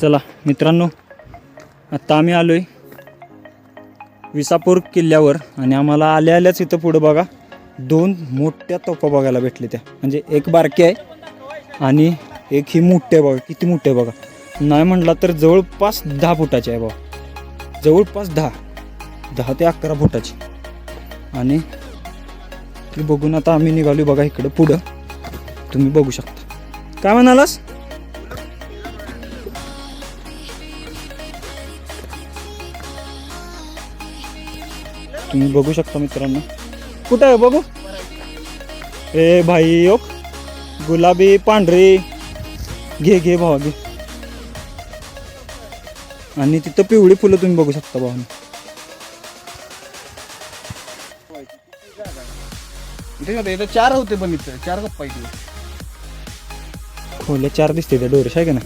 चला मित्रांनो आत्ता आम्ही आलो आहे विसापूर किल्ल्यावर आणि आम्हाला आल्या आल्याच इथं पुढं बघा दोन मोठ्या तोफा बघायला भेटले त्या. म्हणजे एक बारकी आहे आणि एक ही मोठी आहे बघा किती मोठी आहे बघा. नाही म्हटला तर जवळपास दहा फुटाची आहे बघा. जवळपास दहा दहा ते अकरा फुटाची. आणि ती बघून आता आम्ही निघालो बघा इकडं पुढं. तुम्ही बघू शकता. काय म्हणालास? तुम्ही बघू शकता मित्रांनो. कुठं आहे बघू? ए भाई योक गुलाबी पांढरी. घे घे भावा घे. आणि तिथं पिवळी फुलं तुम्ही बघू शकता भावानी इथं चार होते पण इथं. चार गप्पा इथे खोल्या चार दिसते त्या डोरेश आहे का ना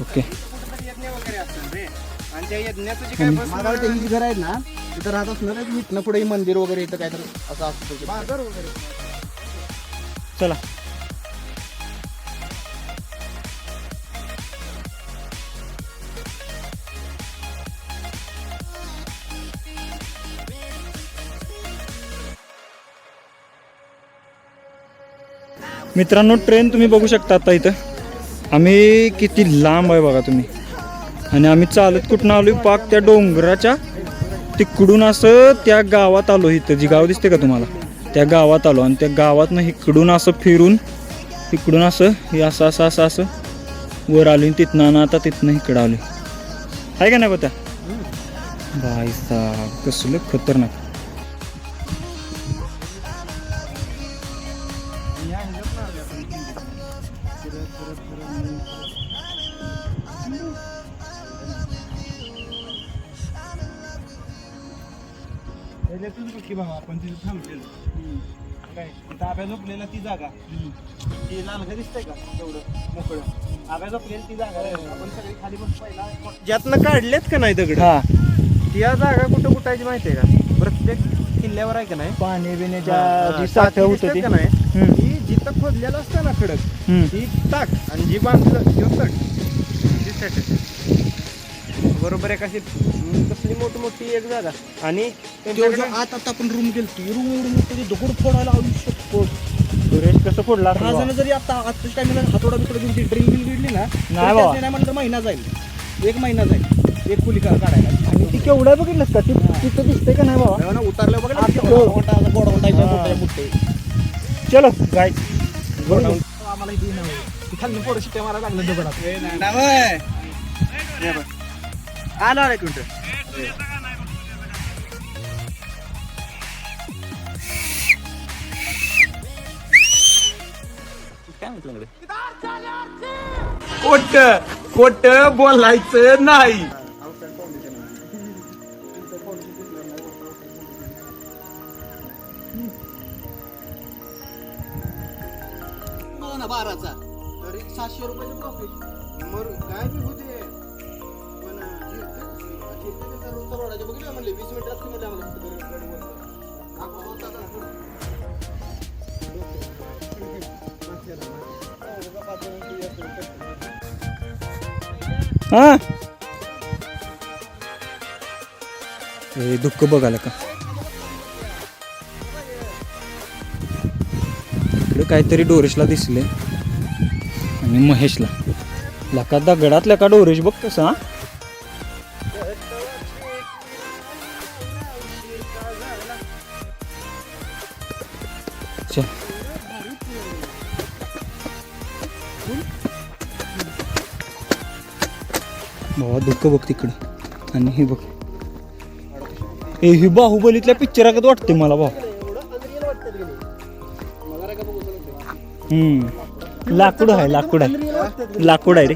ओके. मागाला त्यांची घर आहेत ना तिथं राहत असणार इथनं पुढे मंदिर वगैरे इथं काय तर असं असतं बाजार वगैरे. चला. मित्रांनो ट्रेन तुम्ही बघू शकता आता इथं. आम्ही किती लांब आहे बघा तुम्ही. आणि आम्ही चालत कुठनं आलो पाक त्या डोंगराच्या तिकडून असं त्या गावात आलो इथं. जी गाव दिसते का तुम्हाला? त्या गावात आलो आणि त्या गावातनं इकडून असं फिरून इकडून असं हे असं असं असं असं वर आलो आणि तिथनं आणि आता तिथनं इकडं आलो. आहे का नाही बाई साहेब कसलं खतरनाक. की बाबा आपण तिथे थांबलेलो. काय? ताब्या झोपलेला ती जागा. ती लालगा दिसतंय का? तेवढं मोकळं. आब्या झोपलेली ती जागा. आहे. आपण सगळी खाली बस पहिला ज्यातनं काढलेत का नाही दगड? हा. त्या जागा कुठं कुठायची माहितीये का? प्रत्येक किल्ल्यावर आहे का नाही? पाणी बिण्याच्या साठ्या होत ती. नाही? जिथं खोदलेलं असतं ना खडक. ती टाक. आणि जी बांधलं तट ती. बरोबर आहे कशी कसली मोठी मोठी एक जागा. आणि आता आता आपण रूम गेलती. रूम एवढी मोठी दगड फोडायला आऊ शकतो. सुरेश कसं फोडला हा? जण जरी आता आजच्या टाइमला हातोडा बितोडा घेऊन ती ड्रिल बिल गिडली ना तर नाही बाबा. त्याचं नाही म्हणलं तर महिना जाईल. एक महिना जाईल. एक कुली का- काढायला. आणि ती केवढं बघितलंस का? ती तिथं दिसते का नाही बाबा तेव्हा ना उतारलं बघा हा. मोठे चलो गाय आम्हाला इथे नाही खाली पोरं शिट्ट्या मारायला लागलं दगडात. आलो एक मिनिट खोट खोट बोलायचं नाही. ना बाराचा तरी सातशे रुपयाचं प्रॉफिट मग काय बी होते हा. हे दुःख बघायला का? इकडे काहीतरी डोरेशला दिसले. आणि महेशला. लका दगडात लका डोरेश बघ कसं बाबा दुःख बघ तिकडं. आणि हे बघ. ए ही बाहुबलीतल्या पिक्चरागत वाटते मला भाऊ हम्म. लाकूड आहे लाकूड आहे. लाकूड आहे रे.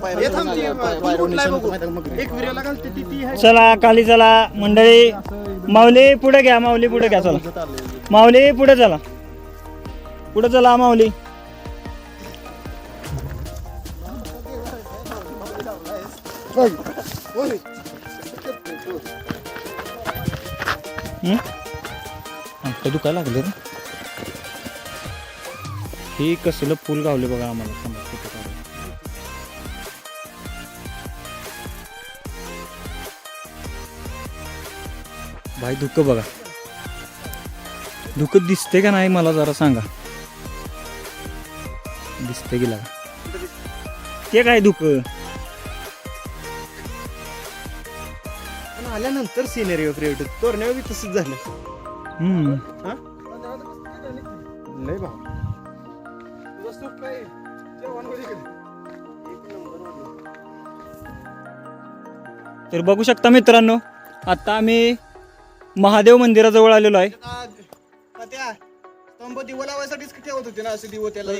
चला खाली चला. मंडळी माऊली पुढे घ्या माऊली पुढे घ्या चला. माऊली पुढे चला. पुढे चला माऊली. Oy. Oy. आमचं लागलं ना हे कसलं फुल गावले बघा आम्हाला. भाई दुःख बघा. दुःख दिसते का नाही मला जरा सांगा. दिसते की लागा. ते काय दुःख आल्यानंतर सिनेरिओ क्रिएट होतो तोरण्यावर बी तसंच झालं. हम्म. लय भाव वस्तू काय. तर बघू शकता मित्रांनो आता आम्ही महादेव मंदिराजवळ आलेलो आहे. ठेवत होते ना असे दिवं त्याला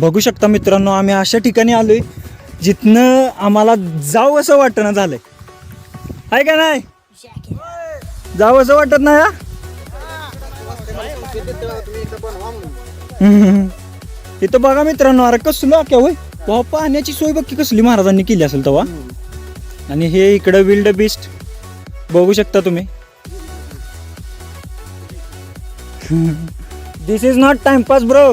बघू शकता मित्रांनो आम्ही अशा ठिकाणी आलोय जिथनं आम्हाला जाऊ असं वाटणं झालंय. आहे का नाही? जाऊ असं वाटत नाही हा? इथं बघा मित्रांनो अरे कसलं क्या होय? भाऊ पाण्याची सोय बघ कसली महाराजांनी केली असेल तेव्हा. आणि हे इकडं विल्ड बिस्ट बघू शकता तुम्ही. This is not timepass bro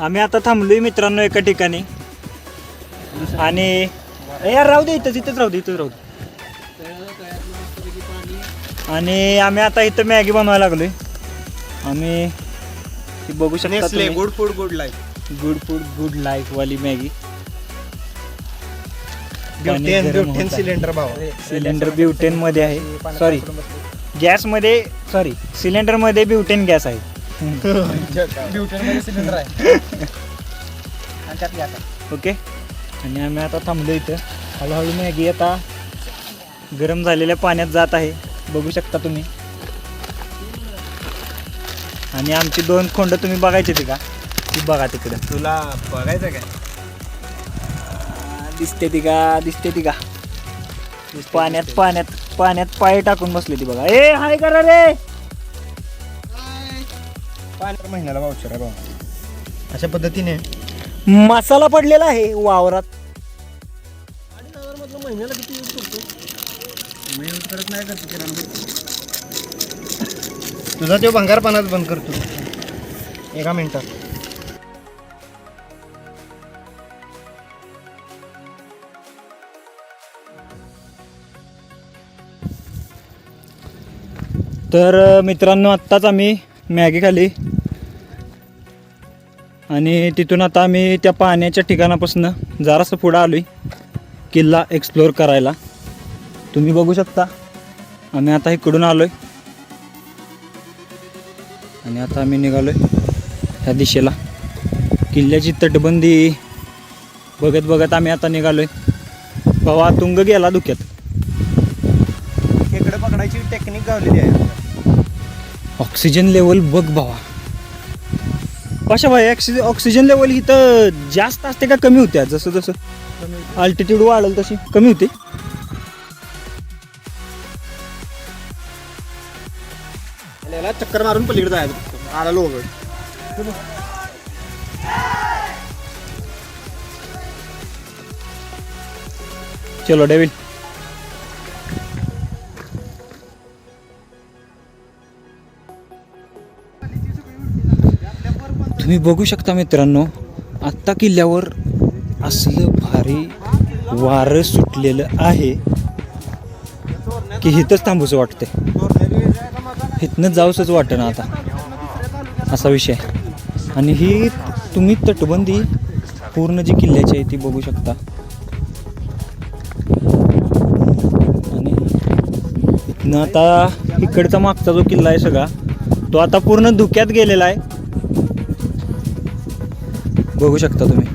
आम्ही आता थांबलोय मित्रांनो एका ठिकाणी. आणि यार राहू दे इथंच इथंच राहू दे इथंच राहू दे. आणि आम्ही आता इथं मॅगी बनवायला लागलोय. आम्ही ती बघू शकता good food good life good food good life वाली मॅगी. ब्युटेन ब्युटेन सिलेंडर भाव. सिलेंडर ब्युटेन मध्ये आहे. सॉरी गॅसमध्ये सॉरी सिलेंडरमध्ये ब्युटेन गॅस आहे. ब्युटीमध्ये सिलेंडर आहे. आणि त्यात. ओके. आणि आम्ही आता थांबलो इथं. हळूहळू मॅगी आता गरम झालेल्या पाण्यात जात आहे. बघू शकता तुम्ही. आणि आमची दोन खोंड तुम्ही बघायची ती का? ती बघा तिकडं. तुला बघायचं काय? दिसते ती का? दिसते ती का? पाण्यात पाण्यात पाण्यात पाय टाकून बसले ती बघा. ए हाय करा रे! महिन्याला वाउचर आहे भाऊ अशा पद्धतीने. मसाला पडलेला आहे वावरात. महिन्याला किती यूज करतो? मी यूज करत नाही करतो किराणा तुझा तो भंगारपणाच बंद करतो. एका मिनिटात. तर अ, मित्रांनो आत्ताच आम्ही मॅगी खाली आणि तिथून आता आम्ही त्या पाण्याच्या ठिकाणापासून जरासं पुढं आलो आहे किल्ला एक्सप्लोअर करायला. तुम्ही बघू शकता. आम्ही आता इकडून आलो आहे आणि आता आम्ही निघालो आहे ह्या दिशेला. किल्ल्याची तटबंदी बघत बघत आम्ही आता निघालो आहे भावा तुंग गेला धुक्यात खेकडं पकडायची टेक्निक गावलेली आहे. ऑक्सिजन लेवल बघ भावा. कशा भाई ऑक्सिजन ऑक्सिजन लेवल इथं जास्त असते का कमी होत्या जसं जसं अल्टिट्यूड वाढेल तशी कमी होते. याला चक्कर मारून पलीकडे जायचं. आला लोगड चलो डेविल तुम्ही बघू शकता मित्रांनो आत्ता किल्ल्यावर असलं भारी वारं सुटलेलं आहे की हिथंच थांबूचं वाटतंय. इथनं जाऊसच वाटतं ना आता असा विषय आणि ही तुम्ही तटबंदी पूर्ण जी किल्ल्याची आहे ती बघू शकता. आणि इथनं आता इकडचा मागचा जो किल्ला आहे सगळा तो आता पूर्ण धुक्यात गेलेला आहे. बघू शकता तुम्ही.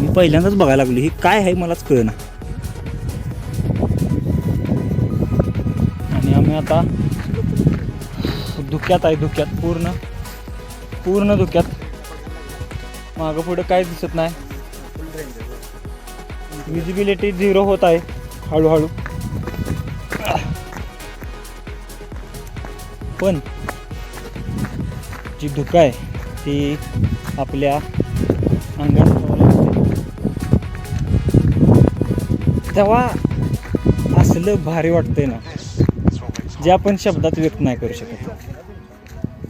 मी पहिल्यांदाच बघायला लागलो. ही काय आहे मलाच कळेना. आणि आम्ही आता धुक्यात आहे धुक्यात. पूर्ण पूर्ण धुक्यात. मागं पुढं काय दिसत नाही. विजिबिलिटी झिरो होत आहे हळूहळू. पण जी धुकं आहे ती आपल्या अंगात तेव्हा असलं भारी वाटतंय ना जे आपण शब्दात व्यक्त नाही करू शकत.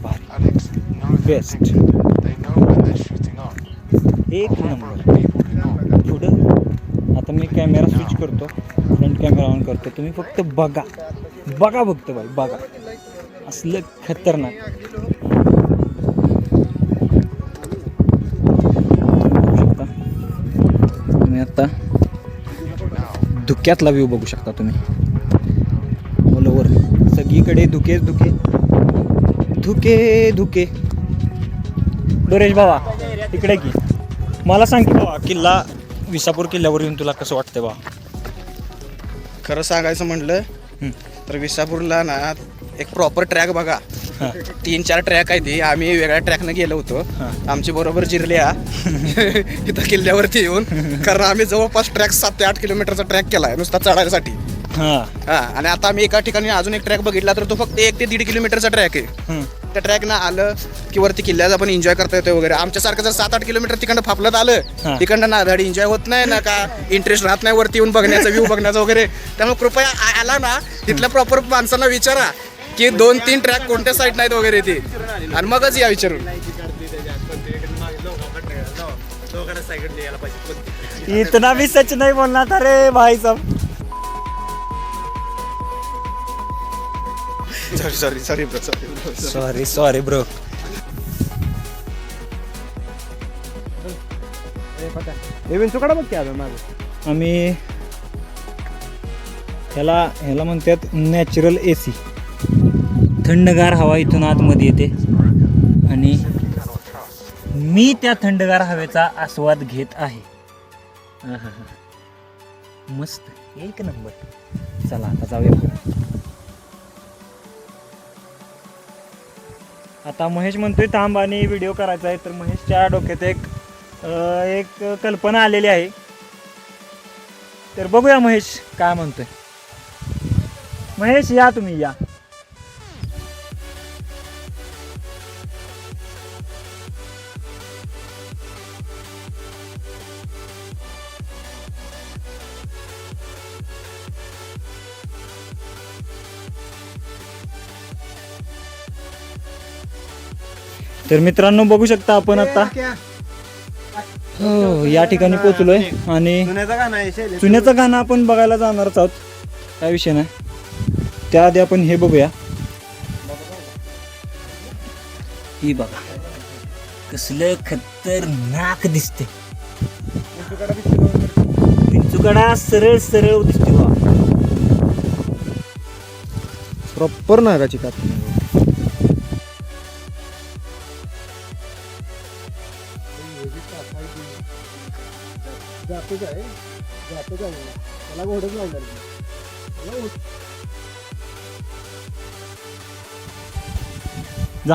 भारी. बेस्ट एक नंबर. पुढं आता मी कॅमेरा स्विच करतो फ्रंट कॅमेरा ऑन करतो. तुम्ही फक्त बघा. बघा फक्त बाई बघा. असलं खतरनाक. आता धुक्यातला व्ह्यू बघू शकता तुम्ही. ऑल ओव्हर सगळीकडे धुकेच धुके. धुके धुके. डोरेश भावा इकडे की. मला सांग की भावा किल्ला विसापूर किल्ल्यावर येऊन तुला कसं वाटतंय बा खरं सांगायचं म्हटलं. तर विसापूरला ना एक प्रॉपर ट्रॅक बघा. तीन चार ट्रॅक आहे ती. आम्ही वेगळ्या ट्रॅकनं गेलो होतो. आमची बरोबर जिरल्या. इथं किल्ल्यावरती येऊन. कारण आम्ही जवळपास ट्रॅक सात ते आठ किलोमीटरचा ट्रॅक केलाय नुसता चढायसाठी. हां. आणि आता आम्ही एका ठिकाणी अजून एक ट्रॅक बघितला तर तो फक्त एक ते दीड किलोमीटरचा ट्रॅक आहे. त्या ट्रॅकनं आलं की वरती किल्ल्याचा पण एन्जॉय करता येतो वगैरे. आमच्यासारखं जर सात आठ किलोमीटर तिकडनं फापलत. आलं तिकडनं ना धड एन्जॉय होत नाही ना का इंटरेस्ट राहत नाही वरती येऊन बघण्याचा व्ह्यू बघण्याचा वगैरे. त्यामुळे कृपया आला ना. तिथल्या प्रॉपर माणसांना विचारा. की दोन तीन ट्रॅक कोणत्या साईड नाहीत वगैरे ते. आणि मगच या विचारून. इतना भी सच नहीं बोलना था रे भाई साहब. Sorry sorry sorry bro sorry sorry sorry bro चुकडा बघ की आता माझं आम्ही ह्याला ह्याला म्हणतात नॅचरल ए सी थंडगार हवा इथून आतमध्ये येते. आणि मी त्या थंडगार हवेचा आस्वाद घेत आहे. मस्त. एक नंबर. चला आता जाऊया आता महेश म्हणतोय थांब आणि व्हिडिओ करायचा आहे. तर महेशच्या डोक्यात एक एक कल्पना आलेली आहे. तर बघूया महेश काय म्हणतोय. महेश या तुम्ही या. तर मित्रांनो बघू शकता आपण आता. हो या ठिकाणी पोचलोय आणि. चुन्याचं गाणं आपण बघायला जाणारच आहोत. काय विषय नाही. त्याआधी आपण हे बघूया. ही बघा. कसलं खतरनाक दिसते पिंचुकडा सरळ सरळ दिसते बा प्रॉपर नागाची कात जातोच आहे. जातोच आहे त्याला घोडच लावणार जा.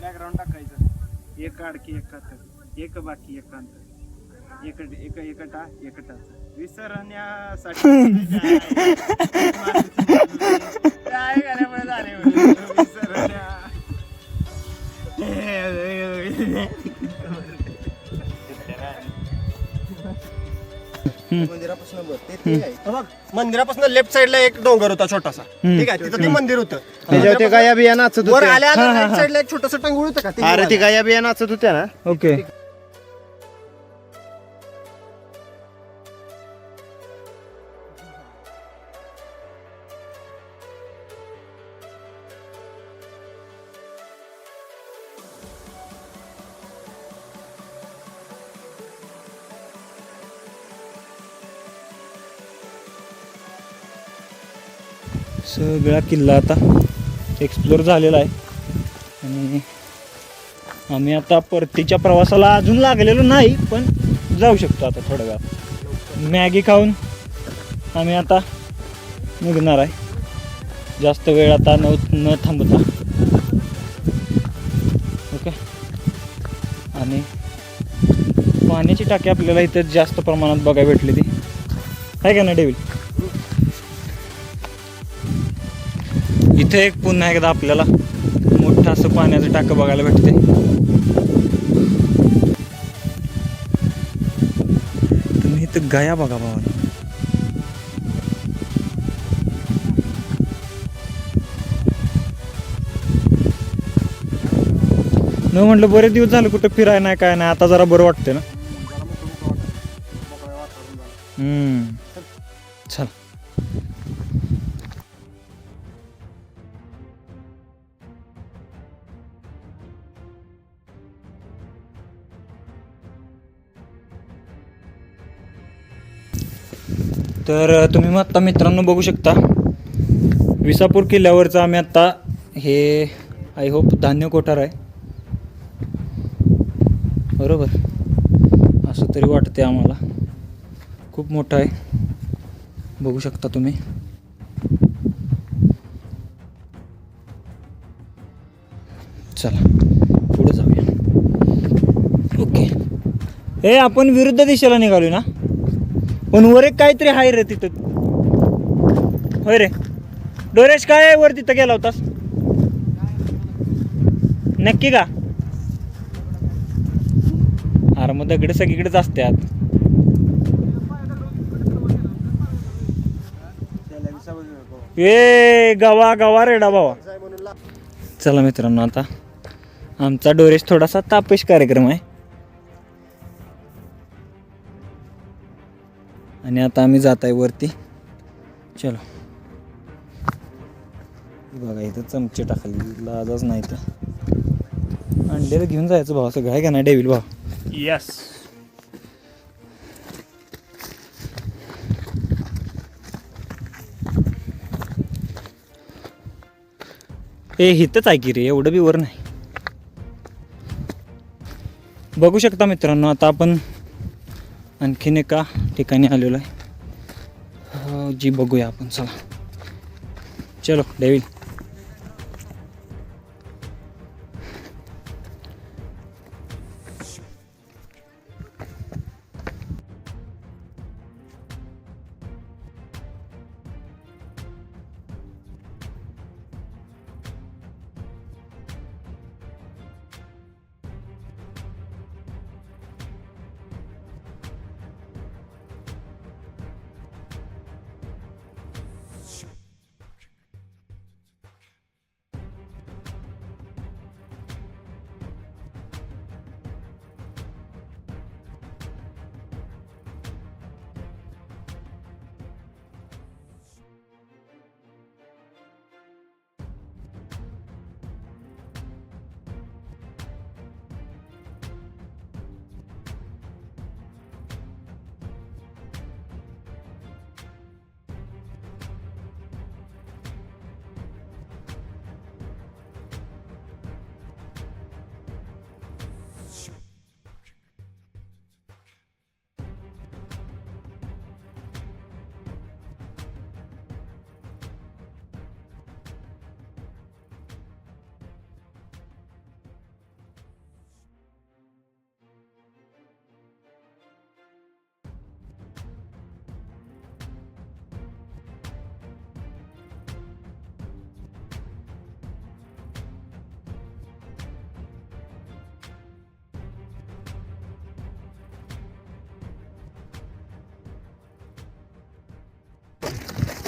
बॅकग्राऊंड टाकायचं. एक आडकी एक कातर एक बाकी एक कांतर एक एक एकटा एकटा विसरण्यासाठी काय गाण्यामुळे झाले विसरण्या मंदिरापासून वर ते ते आहे. हे बघ, मंदिरापासून लेफ्ट साइडला एक डोंगर होता छोटासा. ठीक आहे? तिथं ते मंदिर होतं. त्याच्यावर ते गाया बिया नाचत वर आल्या आल्या राईट साइडला एक छोटस टंगूळ होतं का? ते अरे ती. गाया बिया नाचत होत्या ना? ओके. सगळा किल्ला आता एक्सप्लोर झालेला आहे. आणि आम्ही आता परतीच्या प्रवासाला अजून लागलेलो नाही पण जाऊ शकतो आता थोड्या वेळात. मॅगी खाऊन आम्ही आता निघणार आहे. जास्त वेळ आता न न थांबता. ओके? आणि पाण्याची टाकी आपल्याला इथं जास्त प्रमाणात बघायला भेटली ती. आहे का ना डेविल इथे एक पुन्हा एकदा आपल्याला मोठं असं पाण्याचं टाकं बघायला भेटते तुम्ही इथं गाया बघा भावा न म्हटलं बरेच दिवस झाले कुठं फिराय नाही काय नाही आता जरा बरं वाटतंय ना. हम्म. तर तुम्ही मग आत्ता मित्रांनो बघू शकता. विसापूर किल्ल्यावरचं आम्ही आत्ता हे आय होप धान्य कोठार आहे. बरोबर? असं तरी वाटते आम्हाला. खूप मोठं आहे. बघू शकता तुम्ही. चला पुढे जाऊया. ओके. हे आपण विरुद्ध दिशेला निघालो ना? पण वर एक काहीतरी आहे रे तिथं. होय रे. डोरेश काय आहे वर तिथं गेला होतास? नक्की का? अरे मग दगड सगळीकडेच असतात ए गवा गवा रेडा भावा चला मित्रांनो आता आमचा डोरेश थोडासा तापेश कार्यक्रम आहे. आणि आता आम्ही जात आहे वरती. चलो. बघा इथं चमचे टाकले. लाजच नाही तर अंडेला घेऊन जायचं भाऊ सगळं आहे का नाही डेविल भाऊ. येस ए हिथंच आहे की रे एवढं बी वर नाही. बघू शकता मित्रांनो आता आपण आणखीन एका ठिकाणी आलेलो आहे. जी बघूया आपण चला. चलो डेविल.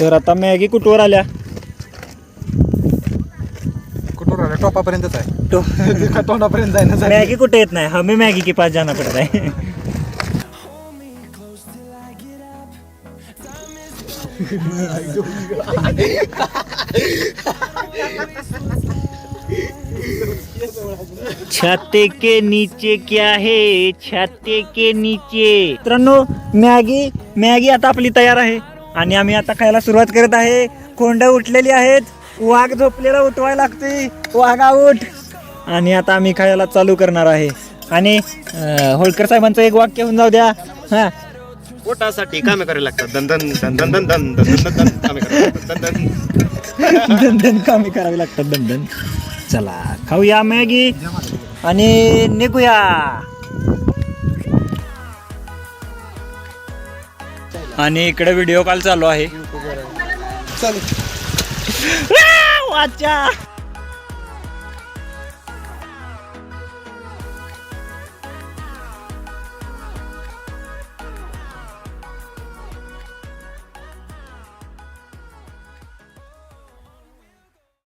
तर आता मॅगी कुठवर आल्या? कुठून राहिला टोपापर्यंतच आहे. तो तोंडापर्यंत जायना मॅगी कुठे येत नाही? हमें मॅगी के पास जाना पडत आहे छाते के नीचे क्या है? छाते के नीचे. मित्रांनो मॅगी मॅगी आता आपली तयार आहे. आणि आम्ही आता खायला सुरुवात करत आहे. कोंड उठलेली आहेत. वाघ झोपलेला उठवायला लागते वाघा उठ आणि आता आम्ही खायला चालू करणार आहे. आणि होळकर साहेबांचं एक वाक्य होऊन जाऊ द्या. हा. पोटासाठी कामे करायला लागतात. दंदन दंदन दंदन दंदन कामे दंदन कामे करावे लागतात. दंदन चला खाऊया मॅगी आणि निघूया. आणि इकडे व्हिडिओ कॉल चालू आहे. चालू वाचा.